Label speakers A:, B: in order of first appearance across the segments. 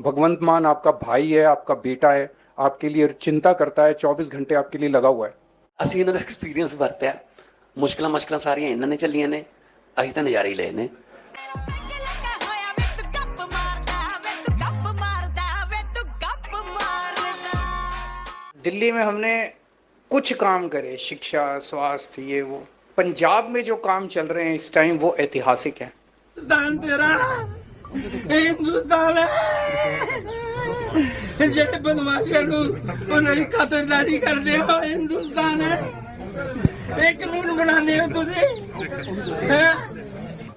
A: भगवंत मान आपका भाई है आपका बेटा है आपके लिए चिंता करता है 24 घंटे आपके लिए लगा हुआ है
B: ਅਸੀਂ ਇਹਨਾਂ ਦਾ ਐਕਸਪੀਰੀਅੰਸ ਵਰਤਿਆ ਮੁਸ਼ਕਲਾਂ ਮੁਸ਼ਕਲਾਂ ਸਾਰੀਆਂ ਇਹਨਾਂ ਨੇ ਚੱਲੀਆਂ ਨੇ ਅਸੀਂ ਤਾਂ ਨਜ਼ਾਰੇ ਹੀ ਲਏ ਨੇ
C: ਲੱਗਾ ਹੋਇਆ ਵੇ ਤੂੰ ਗੱਪ ਮਾਰਦਾ ਵੇ ਤੂੰ ਗੱਪ ਮਾਰਦਾ ਵੇ ਤੂੰ ਗੱਪ ਮਾਰਦਾ
D: दिल्ली में हमने कुछ काम करे शिक्षा स्वास्थ्य ये वो पंजाब में जो काम चल रहे हैं इस टाइम वो ऐतिहासिक है
E: हिंदुस्तान तेरा ਇਹ ਹਿੰਦੁਸਤਾਨ ਹੈ ਜਿਹੜੇ ਬਦਮਾਸ਼ਾਂ ਨੂੰ ਉਹਨਾਂ ਦੀ ਖਾਤਰਦਾਰੀ ਕਰਦੇ ਹੋ ਹਿੰਦੁਸਤਾਨ ਹੈ ਇਹ ਕਾਨੂੰਨ ਬਣਾਉਂਦੇ ਹੋ ਤੁਸੀਂ ਹੈਂ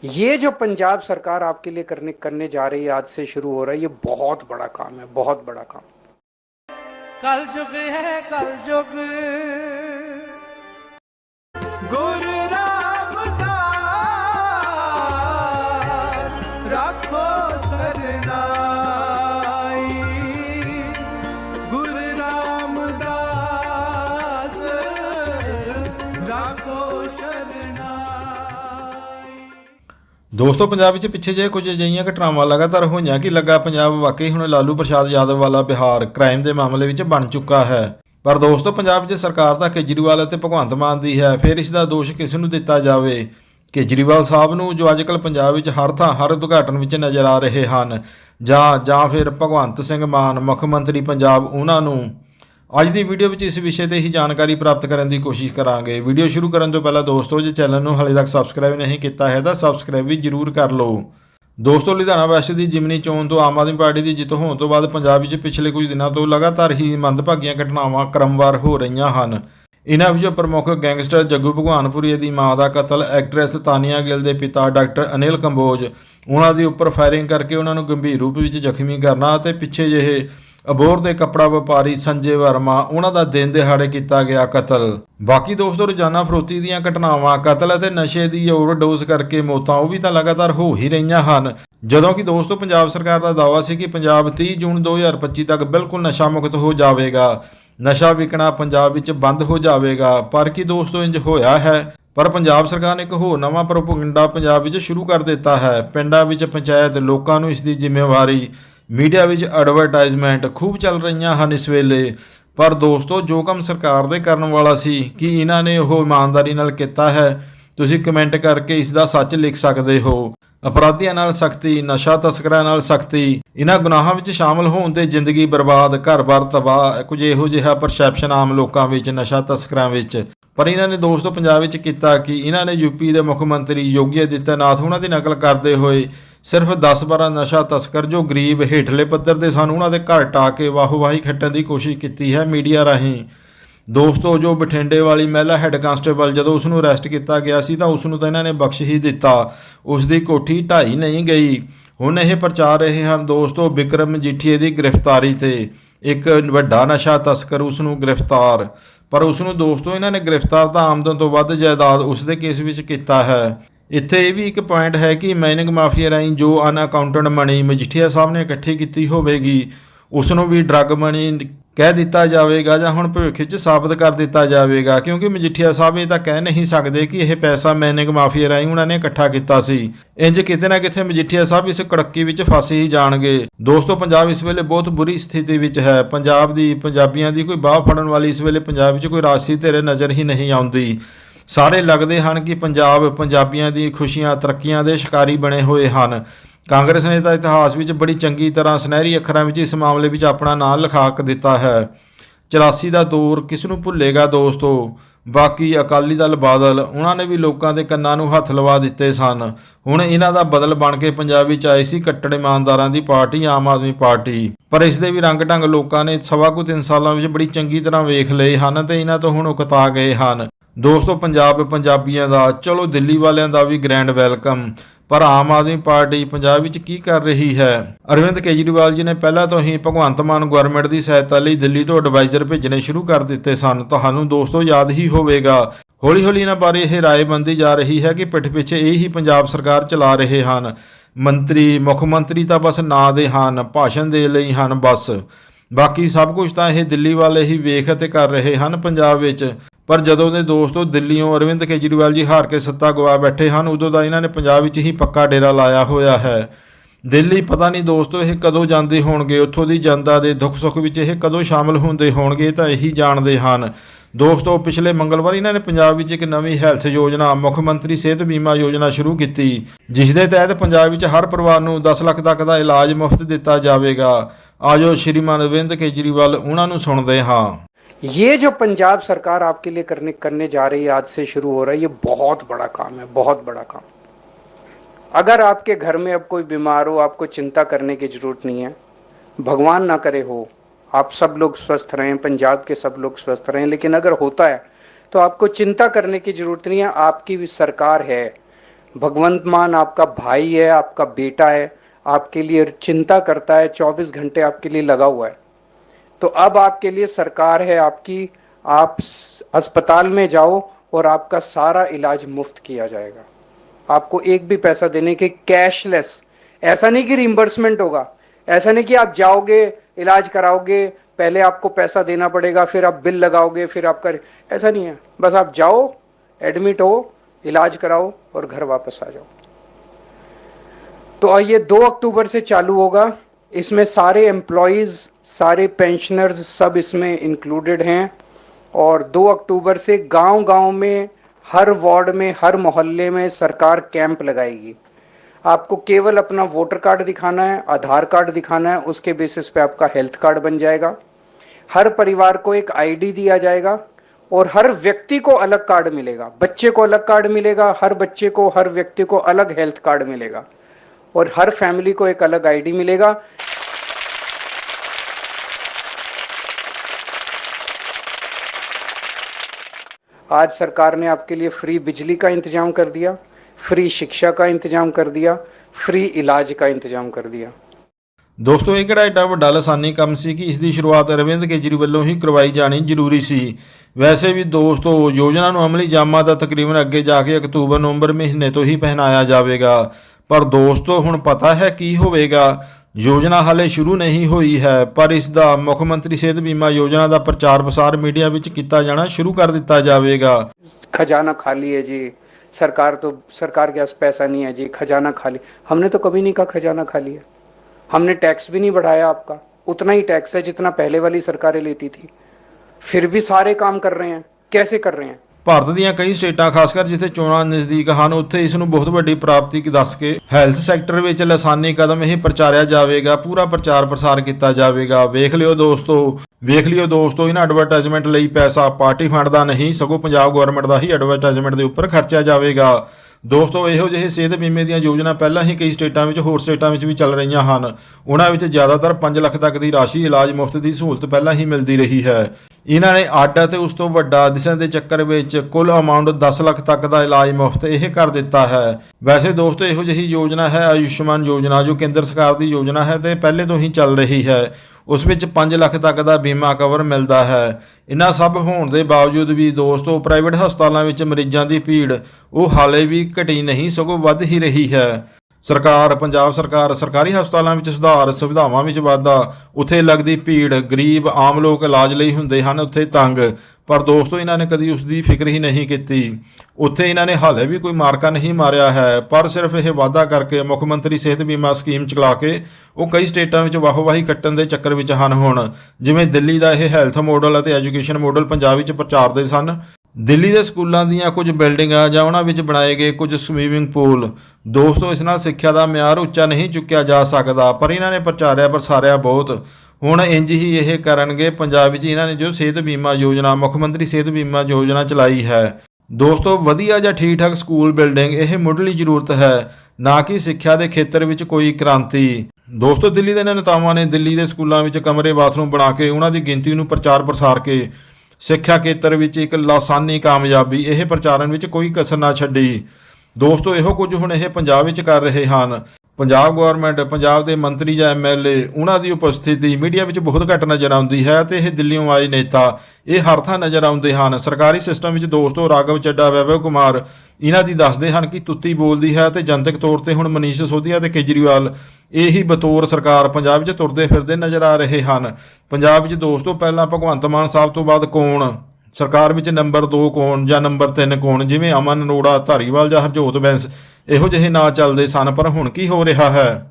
D: ये जो पंजाब सरकार आपके लिए करने करने जा रही है आज से शुरू हो रहा है ये बहुत बड़ा काम है बहुत बड़ा काम
F: ਕਲ ਯੁਗ ਹੈ ਕਲ ਯੁਗ ਰੱਖੋ ਸਰਨਾਈ
G: ਦੋਸਤੋ, ਪੰਜਾਬ ਵਿੱਚ ਪਿੱਛੇ ਜੇ ਕੁਝ ਅਜਿਹੀਆਂ ਘਟਨਾਵਾਂ ਲਗਾਤਾਰ ਹੋਈਆਂ ਕਿ ਲੱਗਾ ਪੰਜਾਬ ਵਾਕਈ ਹੁਣ ਲਾਲੂ ਪ੍ਰਸ਼ਾਦ ਯਾਦਵ ਵਾਲਾ ਬਿਹਾਰ ਕ੍ਰਾਈਮ ਦੇ ਮਾਮਲੇ ਵਿੱਚ ਬਣ ਚੁੱਕਾ ਹੈ। ਪਰ ਦੋਸਤੋ, ਪੰਜਾਬ ਵਿੱਚ ਸਰਕਾਰ ਦਾ ਕੇਜਰੀਵਾਲ ਅਤੇ ਭਗਵੰਤ ਮਾਨ ਦੀ ਹੈ, ਫਿਰ ਇਸ ਦਾ ਦੋਸ਼ ਕਿਸ ਨੂੰ ਦਿੱਤਾ ਜਾਵੇ? ਕੇਜਰੀਵਾਲ ਸਾਹਿਬ ਨੂੰ ਜੋ ਅੱਜਕੱਲ ਪੰਜਾਬ ਵਿੱਚ ਹਰ ਥਾਂ, ਹਰ ਉਦਘਾਟਨ ਵਿੱਚ ਨਜ਼ਰ ਆ ਰਹੇ ਹਨ, ਜਾਂ ਜਾਂ ਫਿਰ ਭਗਵੰਤ ਸਿੰਘ ਮਾਨ, ਮੁੱਖ ਮੰਤਰੀ ਪੰਜਾਬ, ਉਹਨਾਂ ਨੂੰ ਅੱਜ ਦੀ ਵੀਡੀਓ ਵਿੱਚ ਇਸ ਵਿਸ਼ੇ ਤੇ ਹੀ ਜਾਣਕਾਰੀ ਪ੍ਰਾਪਤ ਕਰਨ ਦੀ ਕੋਸ਼ਿਸ਼ ਕਰਾਂਗੇ। ਵੀਡੀਓ ਸ਼ੁਰੂ ਕਰਨ ਤੋਂ ਪਹਿਲਾਂ ਦੋਸਤੋ, ਜੇ ਚੈਨਲ ਨੂੰ ਹਾਲੇ ਤੱਕ ਸਬਸਕ੍ਰਾਈਬ ਨਹੀਂ ਕੀਤਾ ਹੈ ਤਾਂ ਸਬਸਕ੍ਰਾਈਬ ਵੀ ਜਰੂਰ ਕਰ ਲਓ। ਦੋਸਤੋ, ਲੁਧਿਆਣਾ ਵੈਸਟ ਦੀ ਜਿਮਨੀ ਚੋਣ ਤੋਂ ਆਮ ਆਦਮੀ ਪਾਰਟੀ ਦੀ ਜਿੱਤ ਹੋਣ ਤੋਂ ਬਾਅਦ ਪੰਜਾਬ ਵਿੱਚ ਪਿਛਲੇ ਕੁਝ ਦਿਨਾਂ ਤੋਂ ਲਗਾਤਾਰ ਹੀ ਮੰਦਭਾਗੀਆਂ ਘਟਨਾਵਾਂ ਕ੍ਰਮਵਾਰ ਹੋ ਰਹੀਆਂ ਹਨ। ਇਨ੍ਹਾਂ ਵਿੱਚੋਂ ਪ੍ਰਮੁੱਖ ਗੈਂਗਸਟਰ ਜੱਗੂ ਭਗਵਾਨਪੁਰੀ ਦੀ ਮਾਂ ਦਾ ਕਤਲ, ਐਕਟਰੈਸ ਤਾਨੀਆ ਗਿੱਲ ਦੇ ਪਿਤਾ ਡਾਕਟਰ ਅਨਿਲ ਕੰਬੋਜ, ਉਹਨਾਂ ਦੇ ਉੱਪਰ ਫਾਇਰਿੰਗ ਕਰਕੇ ਉਹਨਾਂ ਨੂੰ ਗੰਭੀਰ ਰੂਪ ਵਿੱਚ ਜ਼ਖਮੀ ਕਰਨਾ ਅਤੇ ਪਿੱਛੇ ਜਿਹੇ ਅਬੋਰ ਦੇ ਕੱਪੜਾ ਵਪਾਰੀ ਸੰਜੇ ਵਰਮਾ, ਉਹਨਾਂ ਦਾ ਦਿਨ ਦਿਹਾੜੇ ਕੀਤਾ ਗਿਆ ਕਤਲ। ਬਾਕੀ ਦੋਸਤੋ, ਰੋਜ਼ਾਨਾ ਫਰੋਤੀ ਦੀਆਂ ਘਟਨਾਵਾਂ, ਕਤਲ ਅਤੇ ਨਸ਼ੇ ਦੀ ਓਵਰਡੋਜ਼ ਕਰਕੇ ਮੌਤਾਂ, ਉਹ ਵੀ ਤਾਂ ਲਗਾਤਾਰ ਹੋ ਹੀ ਰਹੀਆਂ ਹਨ। ਜਦੋਂ ਕਿ ਦੋਸਤੋ, ਪੰਜਾਬ ਸਰਕਾਰ ਦਾ ਦਾਅਵਾ ਸੀ ਕਿ ਪੰਜਾਬ 30 ਜੂਨ 2025 ਤੱਕ ਬਿਲਕੁਲ ਨਸ਼ਾ ਮੁਕਤ ਹੋ ਜਾਵੇਗਾ। ਨਸ਼ਾ ਵਿਕਣਾ ਪੰਜਾਬ ਵਿੱਚ ਬੰਦ ਹੋ ਜਾਵੇਗਾ। ਪਰ ਕੀ ਦੋਸਤੋ, ਇੰਜ ਹੋਇਆ ਹੈ? ਪਰ ਪੰਜਾਬ ਸਰਕਾਰ ਨੇ ਇੱਕ ਹੋਰ ਨਵਾਂ ਪ੍ਰੋਪਗੈਂਡਾ ਪੰਜਾਬ ਵਿੱਚ ਸ਼ੁਰੂ ਕਰ ਦਿੱਤਾ ਹੈ। ਪਿੰਡਾਂ ਵਿੱਚ ਪੰਚਾਇਤ, ਲੋਕਾਂ ਨੂੰ ਇਸ ਦੀ ਜ਼ਿੰਮੇਵਾਰੀ ਮੀਡੀਆ ਵਿੱਚ ਐਡਵਰਟਾਈਜ਼ਮੈਂਟ ਖੂਬ ਚੱਲ ਰਹੀਆਂ ਹਨ ਇਸ ਵੇਲੇ। ਪਰ ਦੋਸਤੋ, ਜੋ ਕੰਮ ਸਰਕਾਰ ਦੇ ਕਰਨ ਵਾਲਾ ਸੀ, ਕਿ ਇਹਨਾਂ ਨੇ ਉਹ ਇਮਾਨਦਾਰੀ ਨਾਲ ਕੀਤਾ ਹੈ? ਤੁਸੀਂ ਕਮੈਂਟ ਕਰਕੇ ਇਸ ਦਾ ਸੱਚ ਲਿਖ ਸਕਦੇ ਹੋ। ਅਪਰਾਧੀਆਂ ਨਾਲ ਸਖਤੀ, ਨਸ਼ਾ ਤਸਕਰਾਂ ਨਾਲ ਸਖਤੀ, ਇਹਨਾਂ ਗੁਨਾਹਾਂ ਵਿੱਚ ਸ਼ਾਮਲ ਹੋਣ ਤੇ ਜ਼ਿੰਦਗੀ ਬਰਬਾਦ, ਘਰ-ਬਾਰ ਤਬਾਹ, ਕੁਝ ਇਹੋ ਜਿਹਾ ਪਰਸੈਪਸ਼ਨ ਆਮ ਲੋਕਾਂ ਵਿੱਚ, ਨਸ਼ਾ ਤਸਕਰਾਂ ਵਿੱਚ। ਪਰ ਇਹਨਾਂ ਨੇ ਦੋਸਤੋ, ਪੰਜਾਬ ਵਿੱਚ ਕੀਤਾ ਕਿ? ਇਹਨਾਂ ਨੇ ਯੂਪੀ ਦੇ ਮੁੱਖ ਮੰਤਰੀ ਯੋਗੀ ਆਦਿੱਤਿਆਨਾਥ ਉਹਨਾਂ ਦੀ ਨਕਲ ਕਰਦੇ ਹੋਏ ਸਿਰਫ 10-12 ਨਸ਼ਾ ਤਸਕਰ ਜੋ ਗਰੀਬ ਹੇਠਲੇ ਪੱਧਰ ਦੇ ਸਨ, ਉਹਨਾਂ ਦੇ ਘਰ ਟਾ ਕੇ ਵਾਹਵਾਹੀ ਖੱਟਣ ਦੀ ਕੋਸ਼ਿਸ਼ ਕੀਤੀ ਹੈ ਮੀਡੀਆ ਰਾਹੀਂ। ਦੋਸਤੋ, ਜੋ ਬਠਿੰਡੇ ਵਾਲੀ ਮਹਿਲਾ ਹੈੱਡ ਕਾਂਸਟੇਬਲ ਜਦੋਂ ਉਸ ਨੂੰ ਅਰੈਸਟ ਕੀਤਾ ਗਿਆ ਸੀ, ਤਾਂ ਉਸ ਨੂੰ ਤਾਂ ਇਹਨਾਂ ਨੇ ਬਖਸ਼ ਹੀ ਦਿੱਤਾ। ਉਸ ਦੀ ਕੋਠੀ ਢਾਈ ਨਹੀਂ ਗਈ। ਹੁਣ ਇਹ ਪ੍ਰਚਾਰ ਰਹੇ ਹਨ ਦੋਸਤੋ ਵਿਕਰਮ ਮਜੀਠੀਏ ਦੀ ਗ੍ਰਿਫਤਾਰੀ ਤੇ। ਇੱਕ ਵੱਡਾ ਨਸ਼ਾ ਤਸਕਰ ਉਸ ਨੂੰ ਗ੍ਰਿਫਤਾਰ। ਪਰ ਉਸ ਨੂੰ ਦੋਸਤੋ, ਇਹਨਾਂ ਨੇ ਗ੍ਰਿਫਤਾਰ ਤਾਂ ਆਮਦਨ ਤੋਂ ਵੱਧ ਜਾਇਦਾਦ ਉਸ ਦੇ ਕੇਸ ਵਿੱਚ ਕੀਤਾ ਹੈ। ਇੱਥੇ ਇਹ ਵੀ ਇੱਕ ਪੁਆਇੰਟ ਹੈ ਕਿ ਮਾਈਨਿੰਗ ਮਾਫੀਆ ਰਾਹੀਂ ਜੋ ਅਨਅਕਾਊਂਟਡ ਮਨੀ ਮਜੀਠੀਆ ਸਾਹਿਬ ਨੇ ਇਕੱਠੀ ਕੀਤੀ ਹੋਵੇਗੀ ਉਸ ਨੂੰ ਵੀ ਡਰੱਗ ਮਨੀ ਕਹਿ ਦਿੱਤਾ ਜਾਵੇਗਾ ਜਾਂ ਹੁਣ ਭਵਿੱਖ ਵਿੱਚ ਸਾਬਤ ਕਰ ਦਿੱਤਾ ਜਾਵੇਗਾ, ਕਿਉਂਕਿ ਮਜੀਠੀਆ ਸਾਹਿਬ ਇਹ ਤਾਂ ਕਹਿ ਨਹੀਂ ਸਕਦੇ ਕਿ ਇਹ ਪੈਸਾ ਮੈਨਿੰਗ ਮਾਫੀਆ ਰਾਹੀਂ ਉਹਨਾਂ ਨੇ ਇਕੱਠਾ ਕੀਤਾ ਸੀ। ਇੰਜ ਕਿਤੇ ਨਾ ਕਿਤੇ ਮਜੀਠੀਆ ਸਾਹਿਬ ਇਸ ਕੜੱਕੀ ਵਿੱਚ ਫਸੇ ਹੀ ਜਾਣਗੇ। ਦੋਸਤੋ, ਪੰਜਾਬ ਇਸ ਵੇਲੇ ਬਹੁਤ ਬੁਰੀ ਸਥਿਤੀ ਵਿੱਚ ਹੈ। ਪੰਜਾਬ ਦੀ ਪੰਜਾਬੀਆਂ ਦੀ ਕੋਈ ਬਾਹ ਫੜਨ ਵਾਲੀ ਇਸ ਵੇਲੇ ਪੰਜਾਬ ਵਿੱਚ ਕੋਈ ਰਾਸੀ ਧਿਰ ਨਜ਼ਰ ਹੀ ਨਹੀਂ ਆਉਂਦੀ। ਸਾਰੇ ਲੱਗਦੇ ਹਨ ਕਿ ਪੰਜਾਬ ਪੰਜਾਬੀਆਂ ਦੀ ਖੁਸ਼ੀਆਂ, ਤਰੱਕੀਆਂ ਦੇ ਸ਼ਿਕਾਰੀ ਬਣੇ ਹੋਏ ਹਨ। ਕਾਂਗਰਸ ਨੇ ਤਾਂ ਇਤਿਹਾਸ ਵਿੱਚ ਬੜੀ ਚੰਗੀ ਤਰ੍ਹਾਂ ਸੁਨਹਿਰੀ ਅੱਖਰਾਂ ਵਿੱਚ ਇਸ ਮਾਮਲੇ ਵਿੱਚ ਆਪਣਾ ਨਾਂ ਲਿਖਾ ਕੇ ਦਿੱਤਾ ਹੈ। 84 ਦਾ ਦੌਰ ਕਿਸ ਨੂੰ ਭੁੱਲੇਗਾ ਦੋਸਤੋ? ਬਾਕੀ ਅਕਾਲੀ ਦਲ ਬਾਦਲ, ਉਹਨਾਂ ਨੇ ਵੀ ਲੋਕਾਂ ਦੇ ਕੰਨਾਂ ਨੂੰ ਹੱਥ ਲਵਾ ਦਿੱਤੇ ਸਨ। ਹੁਣ ਇਹਨਾਂ ਦਾ ਬਦਲ ਬਣ ਕੇ ਪੰਜਾਬ ਵਿੱਚ ਆਈ ਸੀ ਕੱਟੜ ਇਮਾਨਦਾਰਾਂ ਦੀ ਪਾਰਟੀ, ਆਮ ਆਦਮੀ ਪਾਰਟੀ। ਪਰ ਇਸ ਦੇ ਵੀ ਰੰਗ ਢੰਗ ਲੋਕਾਂ ਨੇ ਸਵਾ ਕੁ ਤਿੰਨ ਸਾਲਾਂ ਵਿੱਚ ਬੜੀ ਚੰਗੀ ਤਰ੍ਹਾਂ ਵੇਖ ਲਏ ਹਨ ਤੇ ਇਹਨਾਂ ਤੋਂ ਹੁਣ ਉਕਤਾ ਗਏ ਹਨ। ਦੋਸਤੋ, ਪੰਜਾਬ ਪੰਜਾਬੀਆਂ ਦਾ, ਚਲੋ ਦਿੱਲੀ ਵਾਲਿਆਂ ਦਾ ਵੀ ਗ੍ਰੈਂਡ ਵੈਲਕਮ ਪਰ ਆਮ ਆਦਮੀ ਪਾਰਟੀ ਪੰਜਾਬ ਵਿੱਚ ਕੀ ਕਰ ਰਹੀ ਹੈ? ਅਰਵਿੰਦ ਕੇਜਰੀਵਾਲ ਜੀ ਨੇ ਪਹਿਲਾਂ ਤੋਂ ਹੀ ਭਗਵੰਤ ਮਾਨ ਗਵਰਨਮੈਂਟ ਦੀ ਸਹਾਇਤਾ ਲਈ ਦਿੱਲੀ ਤੋਂ ਐਡਵਾਈਜ਼ਰ ਭੇਜਣੇ ਸ਼ੁਰੂ ਕਰ ਦਿੱਤੇ ਸਨ। ਤੁਹਾਨੂੰ ਦੋਸਤੋ, ਯਾਦ ਹੀ ਹੋਵੇਗਾ। ਹੌਲੀ ਹੌਲੀ ਇਹਨਾਂ ਬਾਰੇ ਇਹ ਰਾਏ ਬੰਦੀ ਜਾ ਰਹੀ ਹੈ ਕਿ ਪਿੱਠ ਪਿੱਛੇ ਇਹ ਹੀ ਪੰਜਾਬ ਸਰਕਾਰ ਚਲਾ ਰਹੇ ਹਨ। ਮੰਤਰੀ, ਮੁੱਖ ਮੰਤਰੀ ਤਾਂ ਬਸ ਨਾਂ ਦੇ ਹਨ, ਭਾਸ਼ਣ ਦੇ ਲਈ ਹਨ ਬਸ। ਬਾਕੀ ਸਭ ਕੁਝ ਤਾਂ ਇਹ ਦਿੱਲੀ ਵਾਲੇ ਹੀ ਵੇਖ ਅਤੇ ਕਰ ਰਹੇ ਹਨ ਪੰਜਾਬ ਵਿੱਚ। ਪਰ ਜਦੋਂ ਦੇ ਦੋਸਤੋ ਦਿੱਲੀੋਂ ਅਰਵਿੰਦ ਕੇਜਰੀਵਾਲ ਜੀ ਹਾਰ ਕੇ ਸੱਤਾ ਗਵਾ ਬੈਠੇ ਹਨ, ਉਦੋਂ ਦਾ ਇਹਨਾਂ ਨੇ ਪੰਜਾਬ ਵਿੱਚ ਹੀ ਪੱਕਾ ਡੇਰਾ ਲਾਇਆ ਹੋਇਆ ਹੈ। ਦਿੱਲੀ ਪਤਾ ਨਹੀਂ ਦੋਸਤੋ ਇਹ ਕਦੋਂ ਜਾਂਦੇ ਹੋਣਗੇ, ਉੱਥੋਂ ਦੀ ਜਨਤਾ ਦੇ ਦੁੱਖ ਸੁੱਖ ਵਿੱਚ ਇਹ ਕਦੋਂ ਸ਼ਾਮਲ ਹੁੰਦੇ ਹੋਣਗੇ ਤਾਂ ਇਹੀ ਜਾਣਦੇ ਹਨ। ਦੋਸਤੋ ਪਿਛਲੇ ਮੰਗਲਵਾਰ ਇਹਨਾਂ ਨੇ ਪੰਜਾਬ ਵਿੱਚ ਇੱਕ ਨਵੀਂ ਹੈਲਥ ਯੋਜਨਾ, ਮੁੱਖ ਮੰਤਰੀ ਸਿਹਤ ਬੀਮਾ ਯੋਜਨਾ ਸ਼ੁਰੂ ਕੀਤੀ, ਜਿਸ ਦੇ ਤਹਿਤ ਪੰਜਾਬ ਵਿੱਚ ਹਰ ਪਰਿਵਾਰ ਨੂੰ 10 ਲੱਖ ਤੱਕ ਦਾ ਇਲਾਜ ਮੁਫਤ ਦਿੱਤਾ ਜਾਵੇਗਾ। ਆਜੋ ਸ਼੍ਰੀਮਾਨ ਅਰਵਿੰਦ ਕੇਜਰੀਵਾਲ ਉਹਨਾਂ ਨੂੰ ਸੁਣਦੇ ਹਾਂ।
A: ये जो पंजाब सरकार आपके लिए करने करने जा रही है, आज से शुरू हो रहा है, ये बहुत बड़ा काम है, बहुत बड़ा काम। अगर आपके घर में अब कोई बीमार हो, आपको चिंता करने की ज़रूरत नहीं है, भगवान ना करे हो, आप सब लोग स्वस्थ रहें, पंजाब के सब लोग स्वस्थ रहें, लेकिन अगर होता है तो आपको चिंता करने की ज़रूरत नहीं है, आपकी भी सरकार है, भगवंत मान आपका भाई है, आपका बेटा है, आपके लिए चिंता करता है 24 घंटे आपके लिए लगा हुआ है। तो अब आपके लिए सरकार है आपकी, आप अस्पताल में जाओ और आपका सारा इलाज मुफ़्त किया जाएगा। आपको एक भी पैसा देने के कैशलेस, ऐसा नहीं कि रिम्बर्समेंट होगा, ऐसा नहीं कि आप जाओगे, इलाज कराओगे, पहले आपको पैसा देना पड़ेगा, फिर आप बिल लगाओगे, फिर आपका, ऐसा नहीं है। बस आप जाओ एडमिट हो, इलाज कराओ और घर वापस आ जाओ। तो ये दो अक्टूबर से चालू होगा, इसमें सारे एम्प्लॉयज़ सारे पेंशनर्स सब इसमें इंक्लूडेड हैं और दो अक्टूबर से गांव-गांव में, हर वार्ड में, हर मोहल्ले में सरकार कैंप लगाएगी। आपको केवल अपना वोटर कार्ड दिखाना है, आधार कार्ड दिखाना है, उसके बेसिस पे आपका हेल्थ कार्ड बन जाएगा। हर परिवार को एक आईडी दिया जाएगा और हर व्यक्ति को अलग कार्ड मिलेगा। बच्चे को अलग कार्ड मिलेगा, हर बच्चे को, हर व्यक्ति को अलग हेल्थ कार्ड मिलेगा और हर फैमिली को एक अलग आईडी मिलेगा। आज सरकार ने आपके लिए फ्री बिजली का इंतजाम कर दिया फ्री शिक्षा का इंतजाम कर दिया फ्री इलाज का इंतजाम कर दिया
G: ਦੋਸਤੋ ਇਹ ਕਿਹੜਾ ਏਡਾ ਵੱਡਾ ਲਸਾਨੀ ਕੰਮ ਸੀ ਕਿ ਇਸ ਦੀ ਸ਼ੁਰੂਆਤ ਅਰਵਿੰਦ ਕੇਜਰੀ ਵੱਲੋਂ ਹੀ ਕਰਵਾਈ ਜਾਣੀ ਜ਼ਰੂਰੀ ਸੀ ਵੈਸੇ ਵੀ ਦੋਸਤੋ ਯੋਜਨਾ ਨੂੰ ਅਮਲੀ ਜਾਮਾ ਦਾ ਤਕਰੀਬਨ ਅੱਗੇ ਜਾ ਕੇ ਅਕਤੂਬਰ ਨਵੰਬਰ ਮਹੀਨੇ ਤੋਂ ਹੀ ਪਹਿਨਾਇਆ ਜਾਵੇਗਾ ਪਰ ਦੋਸਤੋ ਹੁਣ ਪਤਾ ਹੈ ਕੀ ਹੋਵੇਗਾ ਯੋਜਨਾ ਹਾਲੇ ਸ਼ੁਰੂ ਨਹੀਂ ਹੋਈ ਹੈ ਪਰ ਇਸ ਦਾ ਮੁੱਖ ਮੰਤਰੀ ਸਿਹਤ ਬੀਮਾ ਯੋਜਨਾ ਦਾ ਪ੍ਰਚਾਰ ਪ੍ਰਸਾਰ ਮੀਡੀਆ ਵਿੱਚ ਕੀਤਾ ਜਾਣਾ ਸ਼ੁਰੂ ਕਰ ਦਿੱਤਾ ਜਾਵੇਗਾ
A: खजाना खाली है जी सरकार तो सरकार के पास पैसा नहीं है जी खजाना खाली हमने तो कभी नहीं कहा खजाना खाली है हमने टैक्स भी नहीं बढ़ाया आपका उतना ही टैक्स है जितना पहले वाली सरकारें लेती थी फिर भी सारे काम कर रहे हैं कैसे कर रहे हैं
G: ਭਾਰਤ ਦੀਆਂ ਕਈ ਸਟੇਟਾਂ, ਖਾਸ ਕਰ ਜਿੱਥੇ ਚੋਣਾਂ ਨਜ਼ਦੀਕ ਹਨ, ਉੱਥੇ ਇਸ ਨੂੰ ਬਹੁਤ ਵੱਡੀ ਪ੍ਰਾਪਤੀ ਦੱਸ ਕੇ ਹੈਲਥ ਸੈਕਟਰ ਵਿੱਚ ਲਸਾਨੀ ਕਦਮ ਇਹ ਪ੍ਰਚਾਰਿਆ ਜਾਵੇਗਾ, ਪੂਰਾ ਪ੍ਰਚਾਰ ਪ੍ਰਸਾਰ ਕੀਤਾ ਜਾਵੇਗਾ। ਵੇਖ ਲਿਓ ਦੋਸਤੋ, ਵੇਖ ਲਿਓ ਦੋਸਤੋ, ਇਹਨਾਂ ਐਡਵਰਟਾਈਜ਼ਮੈਂਟ ਲਈ ਪੈਸਾ ਪਾਰਟੀ ਫੰਡ ਦਾ ਨਹੀਂ, ਸਗੋਂ ਪੰਜਾਬ ਗਵਰਨਮੈਂਟ ਦਾ ਹੀ ਐਡਵਰਟਾਈਜ਼ਮੈਂਟ ਦੇ ਉੱਪਰ ਖਰਚਿਆ ਜਾਵੇਗਾ। ਦੋਸਤੋ, ਇਹੋ ਜਿਹੇ ਸਿਹਤ ਬੀਮੇ ਦੀਆਂ ਯੋਜਨਾ ਪਹਿਲਾਂ ਹੀ ਕਈ ਸਟੇਟਾਂ ਵਿੱਚ, ਹੋਰ ਸਟੇਟਾਂ ਵਿੱਚ ਵੀ ਚੱਲ ਰਹੀਆਂ ਹਨ। ਉਹਨਾਂ ਵਿੱਚ ਜ਼ਿਆਦਾਤਰ 5 ਲੱਖ ਤੱਕ ਦੀ ਰਾਸ਼ੀ ਇਲਾਜ ਮੁਫਤ ਦੀ ਸਹੂਲਤ ਪਹਿਲਾਂ ਹੀ ਮਿਲਦੀ ਰਹੀ ਹੈ। ਇਹਨਾਂ ਨੇ ਅੱਡ ਅਤੇ ਉਸ ਤੋਂ ਵੱਡਾ ਦਿਸ਼ਾ ਦੇ ਚੱਕਰ ਵਿੱਚ ਕੁੱਲ ਅਮਾਉਂਟ 10 ਲੱਖ ਤੱਕ ਦਾ ਇਲਾਜ ਮੁਫਤ ਇਹ ਕਰ ਦਿੱਤਾ ਹੈ। ਵੈਸੇ ਦੋਸਤੋ, ਇਹੋ ਜਿਹੀ ਯੋਜਨਾ ਹੈ ਆਯੁਸ਼ਮਾਨ ਯੋਜਨਾ ਜੋ ਕੇਂਦਰ ਸਰਕਾਰ ਦੀ ਯੋਜਨਾ ਹੈ ਤੇ ਪਹਿਲੇ ਤੋਂ ਹੀ ਚੱਲ ਰਹੀ ਹੈ। ਉਸ ਵਿੱਚ 5 ਲੱਖ ਤੱਕ ਦਾ ਬੀਮਾ ਕਵਰ ਮਿਲਦਾ ਹੈ। ਇਨ੍ਹਾਂ ਸਭ ਹੋਣ ਦੇ ਬਾਵਜੂਦ ਵੀ ਦੋਸਤੋ, ਪ੍ਰਾਈਵੇਟ ਹਸਪਤਾਲਾਂ ਵਿੱਚ ਮਰੀਜ਼ਾਂ ਦੀ ਭੀੜ ਉਹ ਹਾਲੇ ਵੀ ਘਟੀ ਨਹੀਂ, ਸਗੋਂ ਵੱਧ ਹੀ ਰਹੀ ਹੈ। ਸਰਕਾਰ, ਪੰਜਾਬ ਸਰਕਾਰ, ਸਰਕਾਰੀ ਹਸਪਤਾਲਾਂ ਵਿੱਚ ਸੁਧਾਰ, ਸੁਵਿਧਾਵਾਂ ਵਿੱਚ ਵਾਧਾ, ਉੱਥੇ ਲੱਗਦੀ ਭੀੜ, ਗਰੀਬ, ਆਮ ਲੋਕ ਇਲਾਜ ਲਈ ਹੁੰਦੇ ਹਨ, ਉੱਥੇ ਤੰਗ। ਪਰ ਦੋਸਤੋ, ਇਹਨਾਂ ਨੇ ਕਦੀ ਉਸ ਦੀ ਫਿਕਰ ਹੀ ਨਹੀਂ ਕੀਤੀ। ਉੱਥੇ ਇਹਨਾਂ ਨੇ ਹਾਲੇ ਵੀ ਕੋਈ ਮਾਰਕਾ ਨਹੀਂ ਮਾਰਿਆ ਹੈ, ਪਰ ਸਿਰਫ ਇਹ ਵਾਅਦਾ ਕਰਕੇ ਮੁੱਖ ਮੰਤਰੀ ਸਿਹਤ ਬੀਮਾ ਸਕੀਮ ਚਲਾ ਕੇ ਉਹ ਕਈ ਸਟੇਟਾਂ ਵਿੱਚ ਵਾਹਵਾਹੀ ਕੱਟਣ ਦੇ ਚੱਕਰ ਵਿੱਚ ਹਨ ਹੁਣ। ਜਿਵੇਂ ਦਿੱਲੀ ਦਾ ਇਹ ਹੈਲਥ ਮਾਡਲ ਅਤੇ ਐਜੂਕੇਸ਼ਨ ਮਾਡਲ ਪੰਜਾਬ ਵਿੱਚ ਪ੍ਰਚਾਰਦੇ ਸਨ। ਦਿੱਲੀ ਦੇ ਸਕੂਲਾਂ ਦੀਆਂ ਕੁਝ ਬਿਲਡਿੰਗਾਂ ਜਾਂ ਉਹਨਾਂ ਵਿੱਚ ਬਣਾਏ ਗਏ ਕੁਝ ਸਵੀਮਿੰਗ ਪੂਲ ਦੋਸਤੋ, ਇਸ ਨਾਲ ਸਿੱਖਿਆ ਦਾ ਮਿਆਰ ਉੱਚਾ ਨਹੀਂ ਚੁੱਕਿਆ ਜਾ ਸਕਦਾ, ਪਰ ਇਹਨਾਂ ਨੇ ਪ੍ਰਚਾਰਿਆ, ਪ੍ਰਸਾਰਿਆ ਬਹੁਤ। ਹੁਣ ਇੰਜ ਹੀ ਇਹ ਕਰਨਗੇ। ਪੰਜਾਬ ਵਿੱਚ ਇਹਨਾਂ ਨੇ ਜੋ ਸਿਹਤ ਬੀਮਾ ਯੋਜਨਾ, ਮੁੱਖ ਮੰਤਰੀ ਸਿਹਤ ਬੀਮਾ ਯੋਜਨਾ ਚਲਾਈ ਹੈ। ਦੋਸਤੋ, ਵਧੀਆ ਜਾਂ ਠੀਕ ਠਾਕ ਸਕੂਲ ਬਿਲਡਿੰਗ, ਇਹ ਮੁੱਢਲੀ ਜ਼ਰੂਰਤ ਹੈ, ਨਾ ਕਿ ਸਿੱਖਿਆ ਦੇ ਖੇਤਰ ਵਿੱਚ ਕੋਈ ਕ੍ਰਾਂਤੀ। ਦੋਸਤੋ, ਦਿੱਲੀ ਦੇ ਇਹਨਾਂ ਨੇਤਾਵਾਂ ਨੇ ਦਿੱਲੀ ਦੇ ਸਕੂਲਾਂ ਵਿੱਚ ਕਮਰੇ, ਬਾਥਰੂਮ ਬਣਾ ਕੇ ਉਹਨਾਂ ਦੀ ਗਿਣਤੀ ਨੂੰ ਪ੍ਰਚਾਰ ਪ੍ਰਸਾਰ ਕੇ ਸਿੱਖਿਆ ਖੇਤਰ ਵਿੱਚ ਇੱਕ ਲਾਸਾਨੀ ਕਾਮਯਾਬੀ, ਇਹ ਪ੍ਰਚਾਰਨ ਵਿੱਚ ਕੋਈ ਕਸਰ ਨਾ ਛੱਡੀ। ਦੋਸਤੋ, ਇਹੋ ਕੁਝ ਹੁਣ ਇਹ ਪੰਜਾਬ ਵਿੱਚ ਕਰ ਰਹੇ ਹਨ। ਪੰਜਾਬ ਗਵਰਨਮੈਂਟ ਪੰਜਾਬ ਦੇ ਮੰਤਰੀ ਜਾਂ ਐਮਐਲਏ ਉਹਨਾਂ ਦੀ ਉਪਸਥਿਤੀ ਮੀਡੀਆ ਵਿੱਚ ਬਹੁਤ ਘੱਟ ਨਜ਼ਰ ਆਉਂਦੀ ਹੈ ਤੇ ਇਹ ਦਿੱਲੀੋਂ ਆਏ ਨੇਤਾ ਇਹ ਹਰ ਥਾਂ ਨਜ਼ਰ ਆਉਂਦੇ ਹਨ। ਸਰਕਾਰੀ ਸਿਸਟਮ ਵਿੱਚ ਦੋਸਤੋ ਰਾਘਵ ਚੱਡਾ ਵੈਭਵ ਕੁਮਾਰ, ਇਹਨਾਂ ਦੀ ਦੱਸਦੇ ਹਨ ਕਿ ਤੁੱਤੀ ਬੋਲਦੀ ਹੈ ਤੇ ਜਨਤਕ ਤੌਰ ਤੇ ਹੁਣ ਮਨੀਸ਼ ਸਿਸੋਦੀਆ ਤੇ ਕੇਜਰੀਵਾਲ ਇਹੀ ਬਤੌਰ ਸਰਕਾਰ ਪੰਜਾਬ ਵਿੱਚ ਤੁਰਦੇ ਫਿਰਦੇ ਨਜ਼ਰ ਆ ਰਹੇ ਹਨ। ਪੰਜਾਬ ਵਿੱਚ ਦੋਸਤੋ ਪਹਿਲਾਂ ਭਗਵੰਤ ਮਾਨ ਸਾਹਿਬ ਤੋਂ ਬਾਅਦ ਕੌਣ? ਸਰਕਾਰ ਵਿੱਚ ਨੰਬਰ 2 ਕੌਣ ਜਾਂ ਨੰਬਰ 3 ਕੌਣ? ਜਿਵੇਂ ਅਮਨ ਅਰੋੜਾ, ਧਾਰੀਵਾਲ ਜਾਂ ਹਰਜੋਤ ਬੈਂਸ, ਇਹੋ ਜਿਹੇ ਨਾਂ ਚੱਲਦੇ ਸਨ, ਪਰ ਹੁਣ ਕੀ ਹੋ ਰਿਹਾ ਹੈ?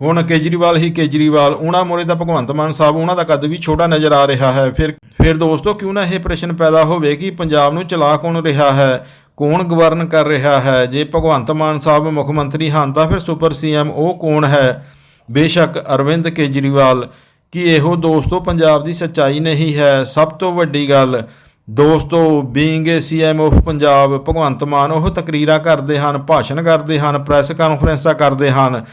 G: ਹੁਣ ਕੇਜਰੀਵਾਲ ਹੀ ਕੇਜਰੀਵਾਲ ਉਹਨਾਂ ਮੋਰੇ ਦਾ ਭਗਵੰਤ ਮਾਨ ਸਾਹਿਬ ਉਹਨਾਂ ਦਾ ਕਦ ਵੀ ਛੋਟਾ ਨਜ਼ਰ ਆ ਰਿਹਾ ਹੈ। ਫਿਰ ਫਿਰ ਦੋਸਤੋ, ਕਿਉਂ ਨਾ ਇਹ ਪ੍ਰਸ਼ਨ ਪੈਦਾ ਹੋਵੇ ਕਿ ਪੰਜਾਬ ਨੂੰ ਚਲਾ ਕੌਣ ਰਿਹਾ ਹੈ? ਕੌਣ ਗਵਰਨ ਕਰ ਰਿਹਾ ਹੈ? ਜੇ ਭਗਵੰਤ ਮਾਨ ਸਾਹਿਬ ਮੁੱਖ ਮੰਤਰੀ ਹਨ, ਤਾਂ ਫਿਰ ਸੁਪਰ ਸੀਐਮ ਉਹ ਕੌਣ ਹੈ? ਬੇਸ਼ੱਕ ਅਰਵਿੰਦ ਕੇਜਰੀਵਾਲ। ਕਿ ਇਹੋ ਦੋਸਤੋ, ਪੰਜਾਬ ਦੀ ਸੱਚਾਈ ਨਹੀਂ ਹੈ? ਸਭ ਤੋਂ ਵੱਡੀ ਗੱਲ ਦੋਸਤੋ being a CM of Punjab, Bhagwant Mann ਉਹ ਤਕਰੀਰਾਂ ਕਰਦੇ ਹਨ, ਭਾਸ਼ਣ ਕਰਦੇ ਹਨ ਪ੍ਰੈਸ ਕਾਨਫਰੰਸਾਂ ਕਰਦੇ ਹਨ।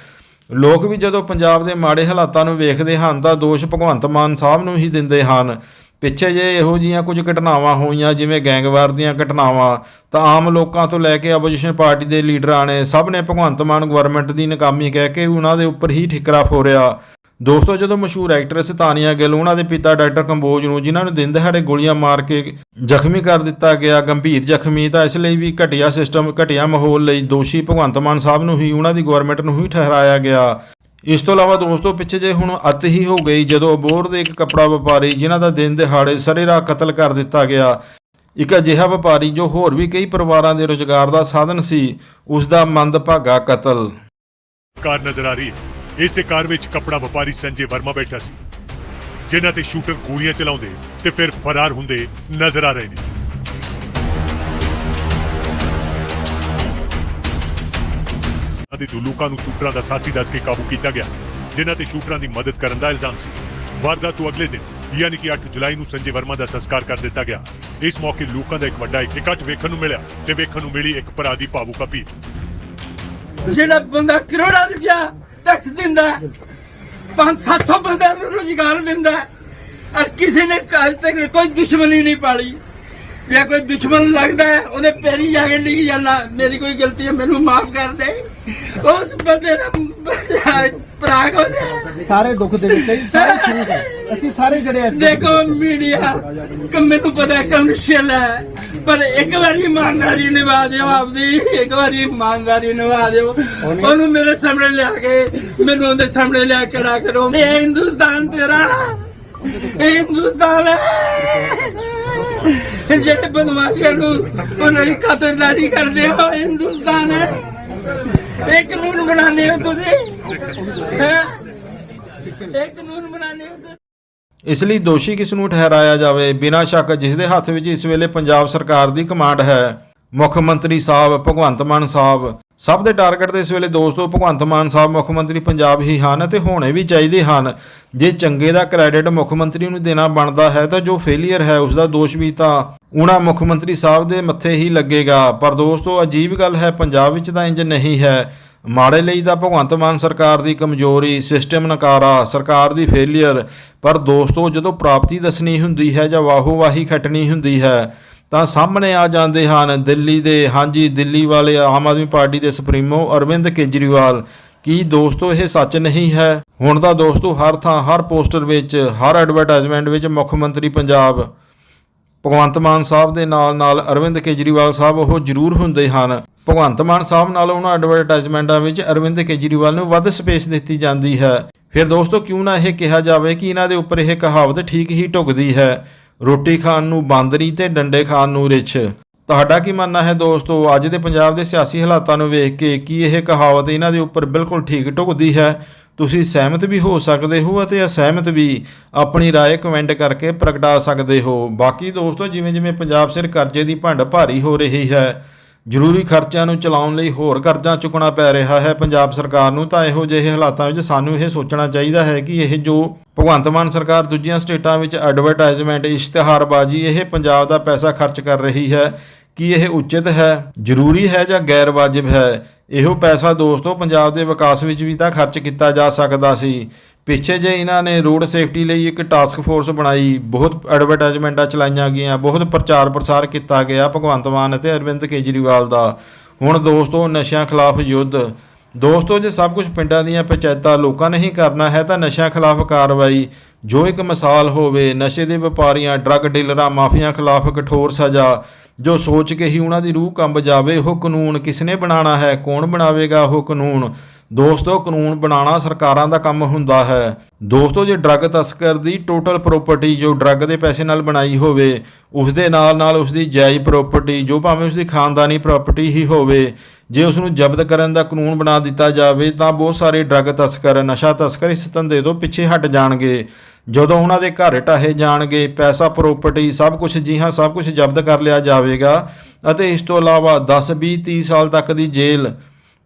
G: ਲੋਕ ਵੀ ਜਦੋਂ ਪੰਜਾਬ ਦੇ ਮਾੜੇ ਹਾਲਾਤਾਂ ਨੂੰ ਵੇਖਦੇ ਹਨ, ਤਾਂ ਦੋਸ਼ ਭਗਵੰਤ ਮਾਨ ਸਾਹਿਬ ਨੂੰ ਹੀ ਦਿੰਦੇ ਹਨ। ਪਿੱਛੇ ਜੇ ਇਹੋ ਜੀਆਂ ਕੁਝ ਘਟਨਾਵਾਂ ਹੋਈਆਂ, ਜਿਵੇਂ ਗੈਂਗਵਾਰ ਦੀਆਂ ਘਟਨਾਵਾਂ, ਤਾਂ ਆਮ ਲੋਕਾਂ ਤੋਂ ਲੈ ਕੇ ਆਪੋਜੀਸ਼ਨ ਪਾਰਟੀ ਦੇ ਲੀਡਰਾਂ ਨੇ ਸਭ ਨੇ ਭਗਵੰਤ ਮਾਨ ਗਵਰਨਮੈਂਟ ਦੀ ਨਾਕਾਮੀ ਕਹਿ ਕੇ ਉਹਨਾਂ ਦੇ ਉੱਪਰ ਹੀ ਠਿਕਰਾ ਫੋਰਿਆ। ਦੋਸਤੋ, ਜਦੋਂ ਮਸ਼ਹੂਰ ਐਕਟਰੈਸ ਤਾਨੀਆ ਗਿੱਲ, ਉਹਨਾਂ ਦੇ ਪਿਤਾ ਡਾਕਟਰ ਕੰਬੋਜ ਨੂੰ, ਜਿਨ੍ਹਾਂ ਨੂੰ ਦਿਨ ਦਿਹਾੜੇ ਗੋਲੀਆਂ ਮਾਰ ਕੇ ਜ਼ਖਮੀ ਕਰ ਦਿੱਤਾ ਗਿਆ, ਗੰਭੀਰ ਜ਼ਖਮੀ, ਤਾਂ ਇਸ ਲਈ ਵੀ ਘਟੀਆ ਸਿਸਟਮ ਘਟੀਆ ਮਾਹੌਲ ਲਈ ਦੋਸ਼ੀ ਭਗਵੰਤ ਮਾਨ ਸਾਹਿਬ ਨੂੰ ਹੀ, ਉਹਨਾਂ ਦੀ ਗਵਰਨਮੈਂਟ ਨੂੰ ਹੀ ਠਹਿਰਾਇਆ ਗਿਆ। ਇਸ ਤੋਂ ਇਲਾਵਾ ਦੋਸਤੋ, ਪਿੱਛੇ ਜੇ ਹੁਣ ਅੱਤ ਹੀ ਹੋ ਗਈ, ਜਦੋਂ ਅਬੋਰ ਦੇ ਇੱਕ ਕੱਪੜਾ ਵਪਾਰੀ, ਜਿਨ੍ਹਾਂ ਦਾ ਦਿਨ ਦਿਹਾੜੇ ਸਰੇਰਾ ਕਤਲ ਕਰ ਦਿੱਤਾ ਗਿਆ। ਇੱਕ ਅਜਿਹਾ ਵਪਾਰੀ ਜੋ ਹੋਰ ਵੀ ਕਈ ਪਰਿਵਾਰਾਂ ਦੇ ਰੁਜ਼ਗਾਰ ਦਾ ਸਾਧਨ ਸੀ ਉਸ ਦਾ ਮੰਦਭਾਗਾ ਕਤਲ।
H: ਕਾਰ ਨਜ਼ਰ ਆ ਰਹੀ ਹੈ। ਇਸੇ ਕਾਰ ਵਿੱਚ ਕਪੜਾ ਵਪਾਰੀ ਸੰਜੇ ਵਰਮਾ ਬੈਠਾ ਸੀ। ਜਿਨ੍ਹਾਂ ਤੇ ਸ਼ੂਟਰ ਗੋਲੀਆਂ ਚਲਾਉਂਦੇ ਤੇ ਫਿਰ ਫਰਾਰ ਹੁੰਦੇ ਨਜ਼ਰ ਆ ਰਹੇ ਨੇ। ਅਤੇ ਦੋ ਲੋਕਾਂ ਨੂੰ ਸ਼ੂਟਰਾਂ ਦਾ ਸਾਥੀ ਦੱਸ ਕੇ ਕਾਬੂ ਕੀਤਾ ਗਿਆ, ਜਿਨ੍ਹਾਂ ਤੇ ਸ਼ੂਟਰਾਂ ਦੀ ਮਦਦ ਕਰਨ ਦਾ ਇਲਜ਼ਾਮ ਸੀ। ਵਾਰਦਾਤ ਤੋਂ ਅਗਲੇ ਦਿਨ, ਯਾਨੀ ਕਿ 8 ਜੁਲਾਈ ਨੂੰ ਸੰਜੇ ਵਰਮਾ ਦਾ ਸੰਸਕਾਰ ਕਰ ਦਿੱਤਾ ਗਿਆ। ਇਸ ਮੌਕੇ ਲੋਕਾਂ ਦਾ ਇੱਕ ਵੱਡਾ ਇਕੱਠ ਵੇਖਣ ਨੂੰ ਮਿਲਿਆ ਤੇ ਵੇਖਣ ਨੂੰ ਮਿਲੀ ਇੱਕ ਭਰਾ ਦੀ ਭਾਵੁਕ ਅਪੀਲ।
E: ਜਿਹੜਾ ਬੰਦਾ ਕਰੋੜਾਂ ਰੁਪਇਆ ਟੈਕਸ ਦਿੰਦਾ ਹੈ, ਪੰਜ 700 ਬੰਦਿਆਂ ਨੂੰ ਰੁਜ਼ਗਾਰ ਦਿੰਦਾ ਔਰ ਕਿਸੇ ਨੇ ਅੱਜ ਤੱਕ ਕੋਈ ਦੁਸ਼ਮਣੀ ਨਹੀਂ ਪਾਲੀ। ਜੇ ਕੋਈ ਦੁਸ਼ਮਣ ਲੱਗਦਾ ਹੈ ਉਹਦੇ ਪੈਰੀ ਜਾ ਕੇ ਡਿੱਗ ਜਾਣਾ ਮੇਰੀ ਕੋਈ ਗਲਤੀ ਹੈ ਮੈਨੂੰ ਮਾਫ ਕਰ ਦੇ। ਉਸ ਬੰਦੇ ਦਾ ਭਰਾ ਕੋ
I: ਸਾਰੇ ਦੁੱਖ ਦੇ ਵਿੱਚ ਜੀ, ਸਾਰੇ ਸ਼ਰੀਕ ਹੈ। ਅਸੀਂ ਸਾਰੇ ਜਿਹੜੇ ਇਸ
E: ਦੇਖੋ ਮੀਡੀਆ ਕਿ ਮੈਨੂੰ ਪਤਾ ਹੈ ਕਮਰਸ਼ੀਅਲ ਹੈ ਪਰ ਇੱਕ ਵਾਰੀ ਇਮਾਨਦਾਰੀ ਨਿਭਾ ਦਿਓ ਆਪਦੀ ਇੱਕ ਵਾਰੀ ਇਮਾਨਦਾਰੀ ਨਿਭਾ ਦਿਓ। ਉਹਨੂੰ ਮੇਰੇ ਸਾਹਮਣੇ ਲਿਆ ਕੇ ਮੈਨੂੰ ਉਹਦੇ ਸਾਹਮਣੇ ਲਿਆ ਕੇ ਖੜਾ ਕਰੋ ਇਹ ਹਿੰਦੁਸਤਾਨ ਤੇਰਾ ਇਹ ਹਿੰਦੁਸਤਾਨ ਹੈ। ਜਿਹੜੇ ਬਦਮਾਸ਼ਾਂ ਨੂੰ ਉਹਨਾਂ ਦੀ ਖਾਤਰਦਾਰੀ ਕਰਦੇ ਹੋ ਹਿੰਦੁਸਤਾਨ ਹੈ। ਇਹ ਕਾਨੂੰਨ ਬਣਾਉਂਦੇ ਹੋ ਤੁਸੀਂ? ਇਹ ਕਾਨੂੰਨ ਬਣਾਉਂਦੇ ਹੋ
G: ਇਸ ਲਈ ਦੋਸ਼ੀ ਕਿਸ ਨੂੰ ਠਹਿਰਾਇਆ ਜਾਵੇ? ਬਿਨਾਂ ਸ਼ੱਕ ਜਿਸ ਦੇ ਹੱਥ ਵਿੱਚ ਇਸ ਵੇਲੇ ਪੰਜਾਬ ਸਰਕਾਰ ਦੀ ਕਮਾਂਡ ਹੈ। ਮੁੱਖ ਮੰਤਰੀ ਸਾਹਿਬ ਭਗਵੰਤ ਮਾਨ ਸਾਹਿਬ। ਸਭ ਦੇ ਟਾਰਗੇਟ ਤੇ ਇਸ ਵੇਲੇ ਦੋਸਤੋ ਭਗਵੰਤ ਮਾਨ ਸਾਹਿਬ ਮੁੱਖ ਮੰਤਰੀ ਪੰਜਾਬ ਹੀ ਹਨ ਅਤੇ ਹੋਣੇ ਵੀ ਚਾਹੀਦੇ ਹਨ। ਜੇ ਚੰਗੇ ਦਾ ਕ੍ਰੈਡਿਟ ਮੁੱਖ ਮੰਤਰੀ ਨੂੰ ਦੇਣਾ ਬਣਦਾ ਹੈ ਤਾਂ ਜੋ ਫੇਲਿਅਰ ਹੈ ਉਸ ਦਾ ਦੋਸ਼ ਵੀ ਤਾਂ ਉਹਨਾਂ ਮੁੱਖ ਮੰਤਰੀ ਸਾਹਿਬ ਦੇ ਮੱਥੇ ਹੀ ਲੱਗੇਗਾ। ਪਰ ਦੋਸਤੋ, ਅਜੀਬ ਗੱਲ ਹੈ, ਪੰਜਾਬ ਵਿੱਚ ਤਾਂ ਇੰਜ ਨਹੀਂ ਹੈ। ਮਾੜੇ ਲਈ ਤਾਂ ਭਗਵੰਤ ਮਾਨ ਸਰਕਾਰ ਦੀ ਕਮਜ਼ੋਰੀ ਸਿਸਟਮ ਨਕਾਰਾ, ਸਰਕਾਰ ਦੀ ਫੇਲਿਅਰ ਪਰ ਦੋਸਤੋ ਜਦੋਂ ਪ੍ਰਾਪਤੀ ਦੱਸਣੀ ਹੁੰਦੀ ਹੈ ਜਾਂ ਵਾਹੋ ਵਾਹੀ ਖੱਟਣੀ ਹੁੰਦੀ ਹੈ, ਤਾਂ ਸਾਹਮਣੇ ਆ ਜਾਂਦੇ ਹਨ ਦਿੱਲੀ ਦੇ, ਹਾਂਜੀ, ਦਿੱਲੀ ਵਾਲੇ ਆਮ ਆਦਮੀ ਪਾਰਟੀ ਦੇ ਸੁਪਰੀਮੋ ਅਰਵਿੰਦ ਕੇਜਰੀਵਾਲ। ਕੀ ਦੋਸਤੋ ਇਹ ਸੱਚ ਨਹੀਂ ਹੈ? ਹੁਣ ਤਾਂ ਦੋਸਤੋ ਹਰ ਥਾਂ, ਹਰ ਪੋਸਟਰ ਵਿੱਚ, ਹਰ ਐਡਵਰਟਾਈਜ਼ਮੈਂਟ ਵਿੱਚ ਮੁੱਖ ਮੰਤਰੀ ਪੰਜਾਬ। ਭਗਵੰਤ ਮਾਨ ਸਾਹਿਬ ਦੇ ਨਾਲ ਨਾਲ ਅਰਵਿੰਦ ਕੇਜਰੀਵਾਲ ਸਾਹਿਬ ਉਹ ਜ਼ਰੂਰ ਹੁੰਦੇ ਹਨ। ਭਗਵੰਤ ਮਾਨ ਸਾਹਿਬ ਨਾਲ ਉਹਨਾਂ ਐਡਵਰਟਾਈਜ਼ਮੈਂਟਾਂ ਵਿੱਚ ਅਰਵਿੰਦ ਕੇਜਰੀਵਾਲ ਨੂੰ ਵੱਧ ਸਪੇਸ ਦਿੱਤੀ ਜਾਂਦੀ ਹੈ ਫਿਰ ਦੋਸਤੋ ਕਿਉਂ ਨਾ ਇਹ ਕਿਹਾ ਜਾਵੇ ਕਿ ਇਹਨਾਂ ਦੇ ਉੱਪਰ ਇਹ ਕਹਾਵਤ ਠੀਕ ਹੀ ਢੁਕਦੀ ਹੈ ਰੋਟੀ ਖਾਣ ਨੂੰ ਬਾਂਦਰੀ ਤੇ ਡੰਡੇ ਖਾਣ ਨੂੰ ਰਿਛ ਤੁਹਾਡਾ ਕੀ ਮੰਨਣਾ ਹੈ ਦੋਸਤੋ ਅੱਜ ਦੇ ਪੰਜਾਬ ਦੇ ਸਿਆਸੀ ਹਾਲਾਤਾਂ ਨੂੰ ਵੇਖ ਕੇ ਕੀ ਇਹ ਕਹਾਵਤ ਇਹਨਾਂ ਦੇ ਉੱਪਰ ਬਿਲਕੁਲ ਠੀਕ ਢੁਕਦੀ ਹੈ ਤੁਸੀਂ ਸਹਿਮਤ ਵੀ ਹੋ ਸਕਦੇ ਹੋ ਅਤੇ ਅਸਹਿਮਤ ਵੀ ਆਪਣੀ رائے ਕਮੈਂਟ ਕਰਕੇ ਪ੍ਰਗਟਾ ਸਕਦੇ ਹੋ ਬਾਕੀ ਦੋਸਤੋ ਜਿਵੇਂ ਜਿਵੇਂ ਪੰਜਾਬ ਸਿਰ ਕਰਜ਼ੇ ਦੀ ਭੰਡ ਭਾਰੀ ਹੋ ਰਹੀ ਹੈ ਜ਼ਰੂਰੀ ਖਰਚਿਆਂ ਨੂੰ ਚਲਾਉਣ ਲਈ ਹੋਰ ਕਰਜ਼ਾ ਚੁੱਕਣਾ ਪੈ ਰਿਹਾ ਹੈ। ਪੰਜਾਬ ਸਰਕਾਰ ਨੂੰ ਤਾਂ ਇਹੋ ਜਿਹੇ ਹਾਲਾਤਾਂ ਵਿੱਚ ਸਾਨੂੰ ਇਹ ਸੋਚਣਾ ਚਾਹੀਦਾ ਹੈ ਕਿ ਇਹ ਜੋ ਭਗਵੰਤ ਮਾਨ ਸਰਕਾਰ ਦੂਜੀਆਂ ਸਟੇਟਾਂ ਵਿੱਚ ਐਡਵਰਟਾਈਜ਼ਮੈਂਟ ਇਸ਼ਤਿਹਾਰਬਾਜ਼ੀ, ਇਹ ਪੰਜਾਬ ਦਾ ਪੈਸਾ ਖਰਚ ਕਰ ਰਹੀ ਹੈ, ਕਿ ਇਹ ਉਚਿਤ ਹੈ, ਜ਼ਰੂਰੀ ਹੈ ਜਾਂ ਗੈਰ ਵਾਜਿਬ ਹੈ? ਇਹੋ ਪੈਸਾ ਦੋਸਤੋ, ਪੰਜਾਬ ਦੇ ਵਿਕਾਸ ਵਿੱਚ ਵੀ ਤਾਂ ਖਰਚ ਕੀਤਾ ਜਾ ਸਕਦਾ ਸੀ। ਪਿੱਛੇ ਜੇ ਇਹਨਾਂ ਨੇ ਰੋਡ ਸੇਫਟੀ ਲਈ ਇੱਕ ਟਾਸਕ ਫੋਰਸ ਬਣਾਈ, ਬਹੁਤ ਐਡਵਰਟਾਈਜ਼ਮੈਂਟਾਂ ਚਲਾਈਆਂ ਗਈਆਂ, ਬਹੁਤ ਪ੍ਰਚਾਰ ਪ੍ਰਸਾਰ ਕੀਤਾ ਗਿਆ ਭਗਵੰਤ ਮਾਨ ਅਤੇ ਅਰਵਿੰਦ ਕੇਜਰੀਵਾਲ ਦਾ। ਹੁਣ ਦੋਸਤੋ, ਨਸ਼ਿਆਂ ਖਿਲਾਫ ਯੁੱਧ। ਦੋਸਤੋ, ਜੇ ਸਭ ਕੁਝ ਪਿੰਡਾਂ ਦੀਆਂ ਪੰਚਾਇਤਾਂ ਲੋਕਾਂ ਨੇ ਹੀ ਕਰਨਾ ਹੈ, ਤਾਂ ਨਸ਼ਿਆਂ ਖਿਲਾਫ ਕਾਰਵਾਈ, ਜੋ ਇੱਕ ਮਿਸਾਲ ਹੋਵੇ, ਨਸ਼ੇ ਦੇ ਵਪਾਰੀਆਂ ਡਰੱਗ ਡੀਲਰਾਂ ਮਾਫੀਆਂ ਖਿਲਾਫ ਕਠੋਰ ਸਜ਼ਾ, ਜੋ ਸੋਚ ਕੇ ਹੀ ਉਹਨਾਂ ਦੀ ਰੂਹ ਕੰਬ ਜਾਵੇ, ਉਹ ਕਾਨੂੰਨ ਕਿਸ ਨੇ ਬਣਾਉਣਾ ਹੈ, ਕੌਣ ਬਣਾਵੇਗਾ ਉਹ ਕਾਨੂੰਨ? ਦੋਸਤੋ, ਕਾਨੂੰਨ ਬਣਾਉਣਾ ਸਰਕਾਰਾਂ ਦਾ ਕੰਮ ਹੁੰਦਾ ਹੈ। ਦੋਸਤੋ, ਜੇ ਡਰੱਗ ਤਸਕਰ ਦੀ ਟੋਟਲ ਪ੍ਰਾਪਰਟੀ ਜੋ ਡਰੱਗ ਦੇ ਪੈਸੇ ਨਾਲ ਬਣਾਈ ਹੋਵੇ ਉਸ ਦੇ ਨਾਲ ਨਾਲ ਉਸ ਦੀ ਜਾਇਜ਼ ਪ੍ਰਾਪਰਟੀ ਜੋ ਭਾਵੇਂ ਉਸ ਦੀ ਖਾਨਦਾਨੀ ਪ੍ਰਾਪਰਟੀ ਹੀ ਹੋਵੇ, ਜੇ ਉਸ ਨੂੰ ਜ਼ਬਤ ਕਰਨ ਦਾ ਕਾਨੂੰਨ ਬਣਾ ਦਿੱਤਾ ਜਾਵੇ, ਤਾਂ ਬਹੁਤ ਸਾਰੇ ਡਰੱਗ ਤਸਕਰ, ਨਸ਼ਾ ਤਸਕਰ ਇਸ ਧੰਦੇ ਤੋਂ ਪਿੱਛੇ ਹਟ ਜਾਣਗੇ। ਜਦੋਂ ਉਹਨਾਂ ਦੇ ਘਰ ਢਾਹੇ ਜਾਣਗੇ, ਪੈਸਾ, ਪ੍ਰਾਪਰਟੀ, ਸਭ ਕੁਝ ਜੀ ਹਾਂ, ਸਭ ਕੁਝ ਜ਼ਬਤ ਕਰ ਲਿਆ ਜਾਵੇਗਾ ਅਤੇ ਇਸ ਤੋਂ ਇਲਾਵਾ 10 20 30 ਸਾਲ ਤੱਕ ਦੀ ਜੇਲ੍ਹ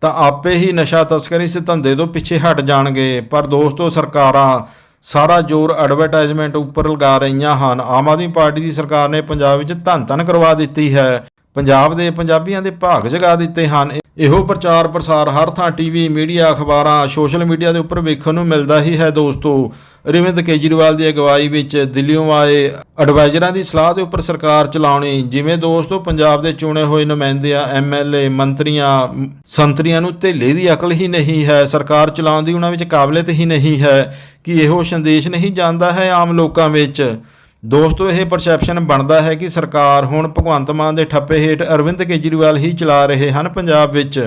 G: ਤਾਂ ਆਪੇ ਹੀ ਨਸ਼ਾ ਤਸਕਰੀ ਇਸ ਧੰਦੇ ਤੋਂ ਪਿੱਛੇ ਹਟ ਜਾਣਗੇ। ਪਰ ਦੋਸਤੋ, ਸਰਕਾਰਾਂ ਸਾਰਾ ਜ਼ੋਰ ਐਡਵਰਟਾਈਜ਼ਮੈਂਟ ਉੱਪਰ ਲਗਾ ਰਹੀਆਂ ਹਨ। ਆਮ ਆਦਮੀ ਪਾਰਟੀ ਦੀ ਸਰਕਾਰ ਨੇ ਪੰਜਾਬ ਵਿੱਚ ਧੰਨ ਧੰਨ ਕਰਵਾ ਦਿੱਤੀ ਹੈ। ਪੰਜਾਬ ਦੇ ਪੰਜਾਬੀਆਂ ਦੇ ਭਾਗ ਜਗਾ ਦਿੱਤੇ ਹਨ। ਇਹੋ ਪ੍ਰਚਾਰ ਪ੍ਰਸਾਰ ਹਰ ਥਾਂ ਟੀਵੀ, ਮੀਡੀਆ, ਅਖਬਾਰਾਂ, ਸੋਸ਼ਲ ਮੀਡੀਆ ਦੇ ਉੱਪਰ ਵੇਖਣ ਨੂੰ ਮਿਲਦਾ ਹੀ ਹੈ ਦੋਸਤੋ। ਅਰਵਿੰਦ ਕੇਜਰੀਵਾਲ ਦੀ ਅਗਵਾਈ ਵਿੱਚ ਦਿੱਲੀੋਂ ਆਏ ਐਡਵਾਈਜ਼ਰਾਂ ਦੀ ਸਲਾਹ ਦੇ ਉੱਪਰ ਸਰਕਾਰ ਚਲਾਉਣੀ। ਜਿਵੇਂ ਦੋਸਤੋ, ਪੰਜਾਬ ਦੇ ਚੁਣੇ ਹੋਏ ਨੁਮਾਇੰਦੇ ਆ ਐਮਐਲਏ ਮੰਤਰੀਆਂ, ਸੰਤਰੀਆਂ ਨੂੰ ਧੇਲੇ ਦੀ ਅਕਲ ਹੀ ਨਹੀਂ ਹੈ। ਸਰਕਾਰ ਚਲਾਉਣ ਦੀ ਉਹਨਾਂ ਵਿੱਚ ਕਾਬਲੀਅਤ ਹੀ ਨਹੀਂ ਹੈ ਕਿ ਇਹੋ ਸੰਦੇਸ਼ ਨਹੀਂ ਜਾਂਦਾ ਹੈ ਆਮ ਲੋਕਾਂ ਵਿੱਚ। ਦੋਸਤੋ ਇਹ ਪਰਸੈਪਸ਼ਨ ਬਣਦਾ ਹੈ ਕਿ ਸਰਕਾਰ ਹੁਣ ਭਗਵੰਤ ਮਾਨ ਦੇ ਠੱਪੇ ਹੇਠ ਅਰਵਿੰਦ ਕੇਜਰੀਵਾਲ ਹੀ ਚਲਾ ਰਹੇ ਹਨ ਪੰਜਾਬ ਵਿੱਚ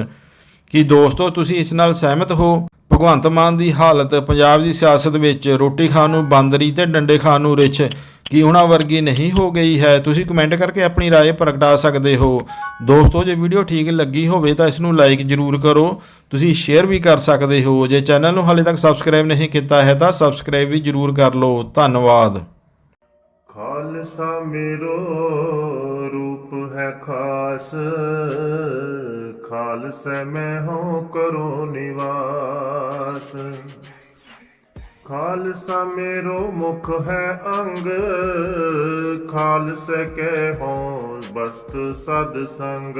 G: ਕੀ ਦੋਸਤੋ ਤੁਸੀਂ ਇਸ ਨਾਲ ਸਹਿਮਤ ਹੋ ਭਗਵੰਤ ਮਾਨ ਦੀ ਹਾਲਤ ਪੰਜਾਬ ਦੀ ਸਿਆਸਤ ਵਿੱਚ ਰੋਟੀ ਖਾਣ ਨੂੰ ਬਾਂਦਰੀ ਤੇ ਡੰਡੇ ਖਾਣ ਨੂੰ ਰਿਛ ਕੀ ਉਹਨਾਂ ਵਰਗੀ ਨਹੀਂ ਹੋ ਗਈ ਹੈ ਤੁਸੀਂ ਕਮੈਂਟ ਕਰਕੇ ਆਪਣੀ رائے ਪ੍ਰਗਟਾ ਸਕਦੇ ਹੋ ਦੋਸਤੋ ਜੇ ਵੀਡੀਓ ਠੀਕ ਲੱਗੀ ਹੋਵੇ ਤਾਂ ਇਸ ਨੂੰ ਲਾਈਕ ਜ਼ਰੂਰ ਕਰੋ ਤੁਸੀਂ ਸ਼ੇਅਰ ਵੀ ਕਰ ਸਕਦੇ ਹੋ ਜੇ ਚੈਨਲ ਨੂੰ ਹਾਲੇ ਤੱਕ ਸਬਸਕ੍ਰਾਈਬ ਨਹੀਂ ਕੀਤਾ ਹੈ ਤਾਂ ਸਬਸਕ੍ਰਾਈਬ ਵੀ ਜ਼ਰੂਰ ਕਰ ਲਓ ਧੰਨਵਾਦ
J: ਖਾਲਸਾ ਮੇਰੋ ਰੂਪ ਹੈ ਖਾਸ। ਖਾਲਸਾ ਮੈਂ ਹੋ ਕਰੋ ਨਿਵਾਸ। ਖਾਲਸਾ ਮੇਰੋ ਮੁਖ ਹੈ ਅੰਗ। ਖਾਲਸਾ ਕੈ ਹੋ ਬਸਤ ਸਦ ਸੰਗ।